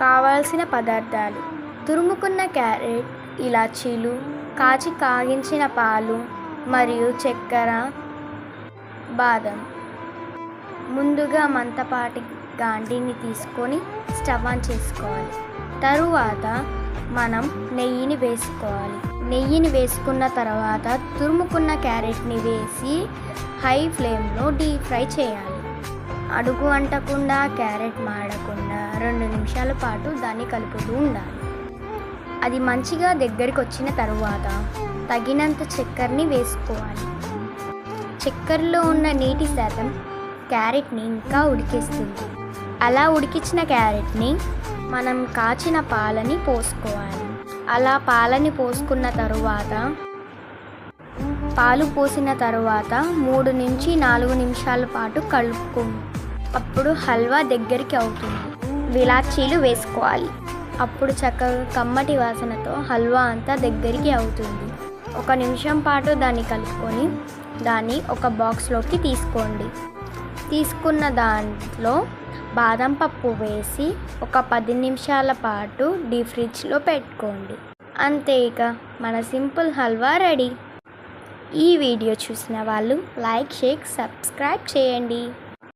కావాల్సిన పదార్థాలు. తురుముకున్న క్యారెట్ ఇలాచీలు కాచి కాగించిన పాలు మరియు చక్కెర బాదం. ముందుగా మంతపాటి గాండిని తీసుకొని స్టవ్ ఆన్ చేసుకోవాలి. తరువాత మనం నెయ్యిని వేసుకోవాలి. నెయ్యిని వేసుకున్న తర్వాత తురుముకున్న క్యారెట్ని వేసి హై ఫ్లేమ్లో డీప్ ఫ్రై చేయాలి. అడుగు అంటకుండా క్యారెట్ మాడకుండా రెండు నిమిషాల పాటు దాన్ని కలుపుతూ ఉండాలి. అది మంచిగా దగ్గరికి వచ్చిన తరువాత తగినంత చక్కెరని వేసుకోవాలి. చక్కెరలో ఉన్న నీటి శాతం క్యారెట్ని ఇంకా ఉడికిస్తుంది. అలా ఉడికించిన క్యారెట్ని మనం కాచిన పాలని పోసుకోవాలి. అలా పాలని పోసుకున్న తరువాత పాలు పోసిన తరువాత మూడు నుంచి నాలుగు నిమిషాల పాటు కలుపుకో. అప్పుడు హల్వా దగ్గరికి అవుతుంది. విలాచీలు వేసుకోవాలి. అప్పుడు చక్కగా కమ్మటి వాసనతో హల్వా అంతా దగ్గరికి అవుతుంది. ఒక నిమిషం పాటు దాన్ని కలుపుకొని దాన్ని ఒక బాక్స్లోకి తీసుకోండి. తీసుకున్న దాంట్లో బాదం పప్పు వేసి ఒక పది నిమిషాల పాటు డీ ఫ్రిడ్జ్లో పెట్టుకోండి. అంతే ఇక. మన సింపుల్ హల్వా రెడీ. ఈ వీడియో చూసిన వాళ్ళు లైక్ షేక్ సబ్స్క్రైబ్ చేయండి.